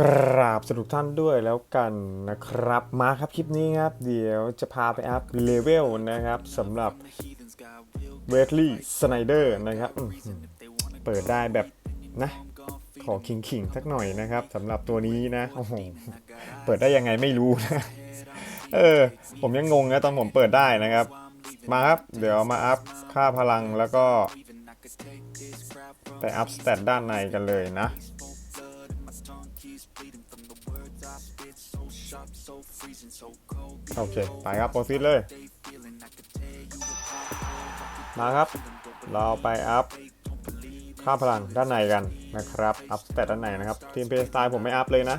กราบสวัสดีทุกท่านด้วยแล้วกันนะครับมาครับคลิปนี้ครับ เดี๋ยวจะพาไปอัพเลเวลนะครับสำหรับเวทลี่สไนเดอร์นะครับ เปิดได้แบบนะ ขอขิงขิงสักหน่อยนะครับสำหรับตัวนี้นะโอ้โหเปิดได้ยังไงไม่รู้นะเออ ผมยังงงนะตอนผมเปิดได้นะครับ มาครับ เดี๋ยวมาอัพค่าพลังแล้วก็ ไปอัพสเตตด้านในกันเลยนะ โอเคไปครับโปรซีดเลย มาครับ เราไปอัพค่าพลังด้านในกันนะครับ อัพสเตตด้านในนะครับ ทีมเพย์สไตล์ผมไม่อัพเลยนะ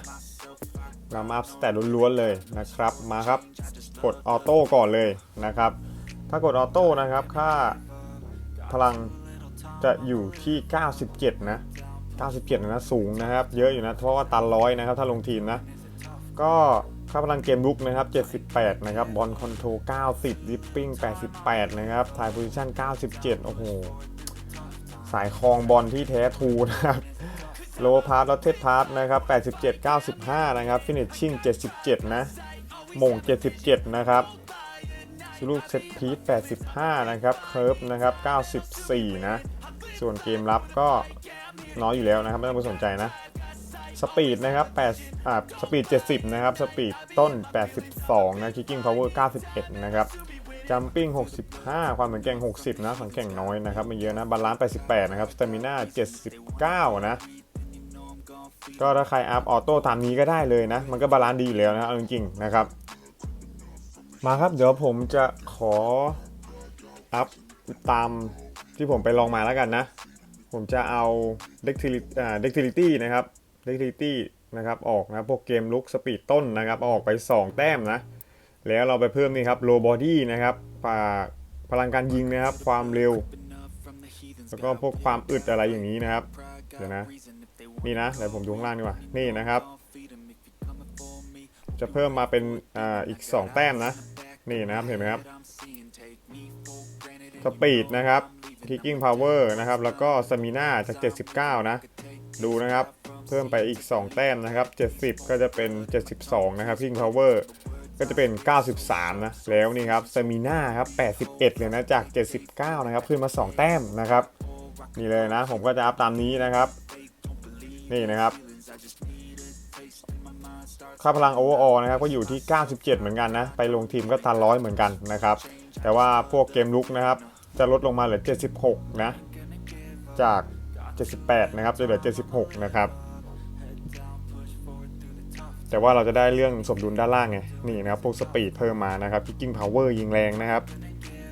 เรามาอัพสเตตล้วนๆเลยนะครับ มาครับ กดออโต้ก่อนเลยนะครับ ถ้ากดออโต้นะครับ ค่าพลังจะอยู่ที่ 97 นะ 97นะสูงนะครับ เยอะอยู่นะ เพราะว่าตันร้อยนะครับ ถ้าลงทีมนะ ก็ค่าพลังเกมลุกนะครับ 78 นะครับ บอลคอนโทรล 90 ลิปปิ้ง 88 นะครับทายโพซิชั่น 97 โอ้โห สายคลองบอลที่แท้ทูนะครับ โลพาร์ตลอตเทสพาร์ตนะครับ 87 95 นะครับ ฟินิชชิ่ง 77 นะ มง 77 นะครับชิลูกเซตพีท85 นะครับ เคิร์ฟนะครับ 94 นะ ส่วนเกมรับก็ น้อยอยู่แล้วนะครับ ไม่ต้องไปสนใจนะ สปีดนะครับ8อ่าสปีด 70 นะครับ สปีดต้น 82 นะคิกกิ้งพาวเวอร์ 91 นะครับจัมปิ้ง 65 ความเหมือนแกร่ง 60 นะสังแข่งน้อยนะครับไม่เยอะนะ บาลานซ์ 88 นะครับ สเตมิน่า 79 นะ ก็ถ้าใครอัพออโต้ตามนี้ก็ได้เลยนะ มันก็บาลานซ์ดีอยู่แล้วนะเอาจริงๆนะครับ มาครับ เดี๋ยวผมจะขออัพตามที่ผมไปลองมาแล้วกันนะ ผมจะเอา Dexterity นะครับ Dexterity นะครับออกนะพวกเกมลุกสปีดต้นนะครับออกไป 2 แต้มนะ แล้วเราไปเพิ่มนี่ครับ Low Body นะครับฝากพลังการยิงนะครับ ความเร็ว แล้วก็พวกความอึดอะไรอย่างนี้นะครับ เดี๋ยวนะ นี่นะเดี๋ยวผมดูข้างล่างดีกว่า นี่นะครับ จะเพิ่มมาเป็นอ่าอีก 2 แต้มนะ นี่นะครับเห็นไหมครับ สปีดนะครับ Kicking Power นะครับ แล้วก็สมินาจาก 79 นะ ดูนะครับ เพิ่มไปอีก 2 แต้มนะครับ 70 ก็จะเป็น 72 นะครับ Kicking Power ก็จะเป็น 93 นะ แล้วนี่ครับสมินาครับ 81 เลยนะ จาก 79 นะครับ ขึ้นมา 2 แต้มนะครับ นี่เลยนะ ผมก็จะอัพตามนี้นะครับ นี่นะครับค่าพลังโอเวอร์ออนะครับก็อยู่ที่ 97 เหมือนกันนะ ไปลงทีมก็ตันร้อยเหมือนกันนะครับ แต่ว่าพวกเกมลุกนะครับ จะลดลงมาเหลือ 76 นะ จาก 78 นะครับ จะเหลือ 76 นะครับ แต่ว่าเราจะได้เรื่องสมดุลด้านล่างไง นี่นะครับ พวกสปีดเพิ่มมานะครับ kicking power ยิงแรงนะครับ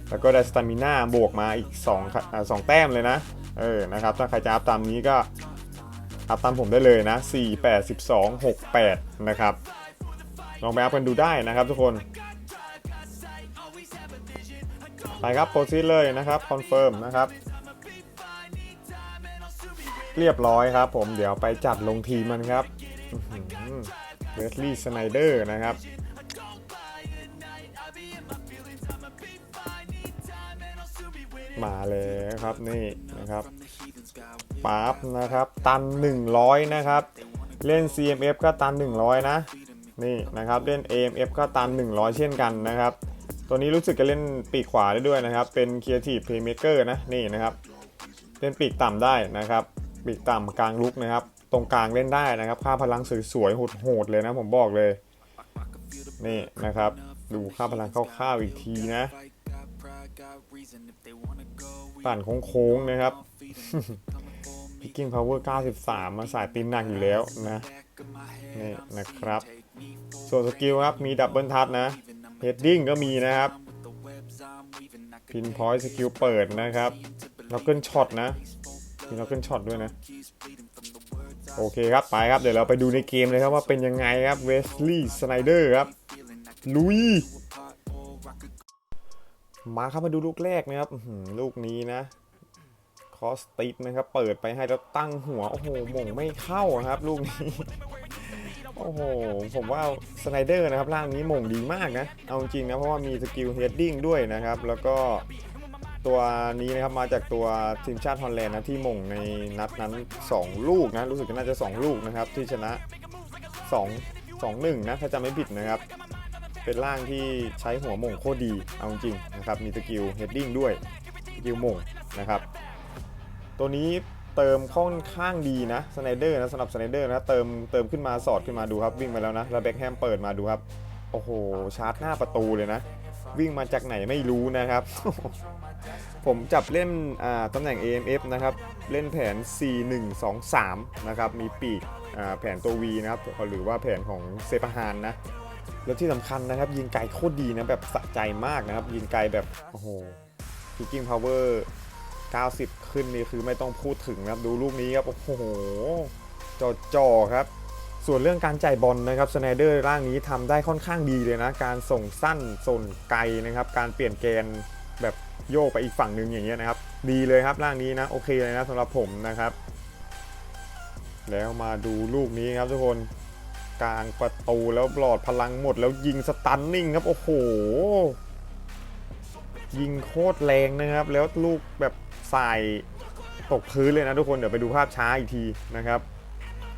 แล้วก็ได้สตามิน่าบวกมาอีก2ค่ะอ่า2แต้มเลยนะ เออ นะครับ ถ้าใครจะอัพตามนี้ก็อัพตามผมได้เลยนะ 4 8 12 6 8 นะครับ ลองไปอัพกันดูได้นะครับทุกคน ไปครับโปรซีเลยนะครับคอนเฟิร์มนะครับ เรียบร้อยครับ ผมเดี๋ยวไปจัดลงทีมมันครับเวสลีย์สไนเดอร์นะครับมาเลยครับนี่นะครับปั๊บนะครับ ตัน 100 นะครับ เล่น CMF ก็ตัน 100 นะ นี่นะครับ เล่น AMF ก็ตัน 100 เช่นกันนะครับ ตัวนี้รู้สึกจะเล่นปีกขวาได้ด้วยนะครับ เป็น Creative Playmaker นะนี่นะครับเล่นปีกต่ำได้นะครับ ปีกต่ำกลางลุกนะครับ ตรงกลางเล่นได้นะครับ ค่าพลังสวยๆโหดๆเลยนะผมบอกเลยนี่นะครับ ดูค่าพลังคร่าวๆอีกทีนะปั่นโค้งๆนะครับ Picking Power 93 มาสายตีนหนักอยู่แล้วนะนี่นะครับ ส่วนสกิลครับมีดับเบิลทัชนะ Heading ก็มีนะครับพินพอยต์สกิลเปิดนะครับล็อกเกิลช็อตนะมีล็อกเกิลช็อตด้วยนะ โอเคครับไปครับเดี๋ยวเราไปดูในเกมเลยครับว่าเป็นยังไงครับเวสลีย์สไนเดอร์ครับ ลุย มาครับมาดูลูกแรกนะครับลูกนี้นะคอสติดนะครับ เปิดไปให้แล้วตั้งหัว โอ้โหมงไม่เข้าครับ ลูกนี้ โอ้โห ผมว่าสไนเดอร์นะครับร่างนี้หม่งดีมากนะ เอาจริงนะ เพราะว่ามีสกิลเฮดดิ้งด้วยนะครับ แล้วก็ตัวนี้นะครับมาจากตัวทีมชาติฮอลแลนด์นะที่ม่งในนัดนั้น 2 ลูกนะ รู้สึกจะน่าจะ 2 ลูกนะครับ ที่ชนะ 2 2 1 นะ ถ้าจำไม่ผิดนะครับ เป็นร่างที่ใช้หัวม่งโคตรดี เอาจริงนะครับ มีสกิลเฮดดิ้งด้วยสกิลม่งนะครับ ตัวนี้ เติมค่อนข้างดีนะสไนเดอร์นะสำหรับสไนเดอร์นะเติมเติมขึ้นมาสอดขึ้นมาดูครับ วิ่งมาแล้วนะแล้วแบ็คแฮมเปิดมาดูครับ โอ้โห ชาร์จหน้าประตูเลยนะ วิ่งมาจากไหนไม่รู้นะครับ ผมจับเล่นตำแหน่ง AMF นะครับ เล่นแผน 4123 นะครับ มีปีกแผนตัว V นะครับ หรือว่าแผนของเซปาฮานนะแล้วที่สำคัญนะครับ ยิงไกลโคตรดีนะ แบบสะใจมากนะครับ ยิงไกลแบบ โอ้โห Kicking Power 90 ขึ้นนี่คือไม่ต้องพูดถึงนะครับ ดูลูกนี้ครับ โอ้โหจ่อครับ ส่วนเรื่องการจ่ายบอลนะครับสไนเดอร์ร่างนี้ทำได้ค่อนข้างดีเลยนะ การส่งสั้นส่งไกลนะครับ การเปลี่ยนแกนแบบโยกไปอีกฝั่งหนึ่งอย่างเงี้ยนะครับ ดีเลยครับร่างนี้นะโอเคเลยนะสำหรับผมนะครับ แล้วมาดูลูกนี้ครับทุกคนกลางประตูแล้วหลอดพลังหมดแล้วยิงสตันนิ่งครับโอ้โห ยิงโคตรแรงนะครับ แล้วลูกแบบสายตกพื้นเลยนะทุกคนเดี๋ยวไปดูภาพช้าอีกทีนะครับ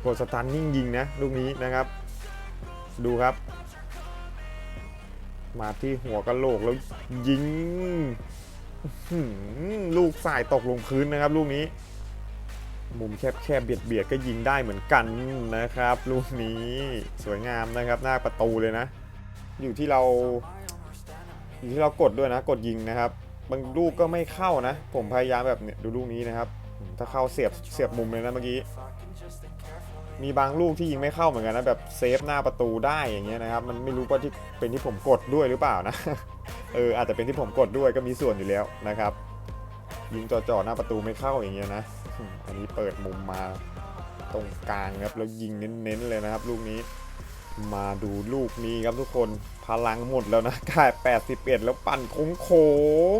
กดสตันนิ่งยิงนะลูกนี้นะครับ ดูครับ มาที่หัวกระโหลกแล้วยิงลูกสายตกลงพื้นนะครับ ลูกนี้ มุมแคบแคบเบียดเบียดก็ยิงได้เหมือนกันนะครับ ลูกนี้สวยงามนะครับ หน้าประตูเลยนะ อยู่ที่เรา อยู่ที่เรากดด้วยนะ กดยิงนะครับ บางลูกก็ไม่เข้านะ ผมพยายามแบบเนี่ยดูลูกนี้นะครับ ถ้าเข้าเสียบเสียบมุมเลยนะเมื่อกี้ มีบางลูกที่ยิงไม่เข้าเหมือนกันนะแบบเซฟหน้าประตูได้อย่างเงี้ยนะครับ มันไม่รู้ว่าที่เป็นที่ผมกดด้วยหรือเปล่านะ เอออาจจะเป็นที่ผมกดด้วยก็มีส่วนอยู่แล้วนะครับ ยิงจ่อๆหน้าประตูไม่เข้าอย่างเงี้ยนะ อันนี้เปิดมุมมาตรงกลางครับแล้วยิงเน้นๆเลยนะครับ ลูกนี้ มาดูลูกนี้ครับทุกคนพลังหมดแล้วนะกลาย81 แล้วปั่นโค้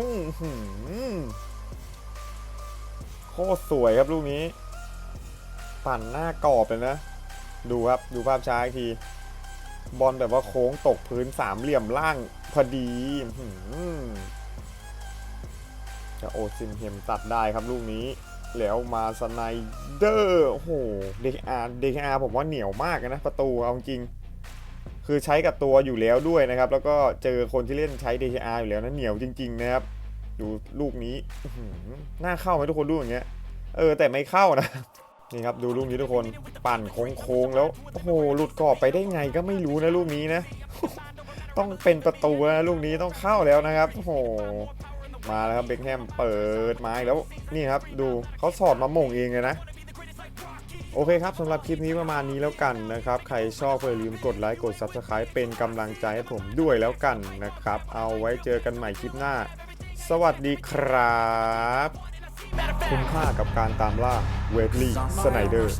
งๆอื้อหือโคตรสวยครับลูกนี้ ปั่นหน้ากรอบเลยนะ ดูครับดูภาพช้าอีกทีบอลแบบว่าโค้งตกพื้นสามเหลี่ยมล่างพอดีจะโอซิมเฮมตัดได้ครับลูกนี้ แล้วมาสไนเดอร์ โอ้โห DKR DKR ผมว่าเหนียวมากนะประตูเอาจริง คือใช้กับตัวอยู่แล้วด้วยนะครับ แล้วก็เจอคนที่เล่นใช้ DKR อยู่แล้วนะเหนียวจริง ๆ นะครับ ดูลูกนี้หน้าเข้าไหมทุกคนดูอย่างเงี้ย เออแต่ไม่เข้านะนี่ครับดูลูกนี้ทุกคนปั่นโค้งๆแล้วโอ้โหหลุดกรอบไปได้ไงก็ไม่รู้นะลูกนี้นะ ต้องเป็นประตูนะลูกนี้ต้องเข้าแล้วนะครับโอ้โหมาแล้วครับเบคแฮมเปิดมาอีกแล้วนี่ครับดูเขาสอดมาม่งเองเลยนะ โอเคครับสำหรับคลิปนี้ประมาณนี้แล้วกันนะครับ ใครชอบก็อย่าลืมกดไลค์กด Subscribe เป็นกำลังใจให้ผมด้วยแล้วกันนะครับ เอาไว้เจอกันใหม่คลิปหน้า สวัสดีครับ คุ้มค่ากับการตามล่าเวบลี่สไนเดอร์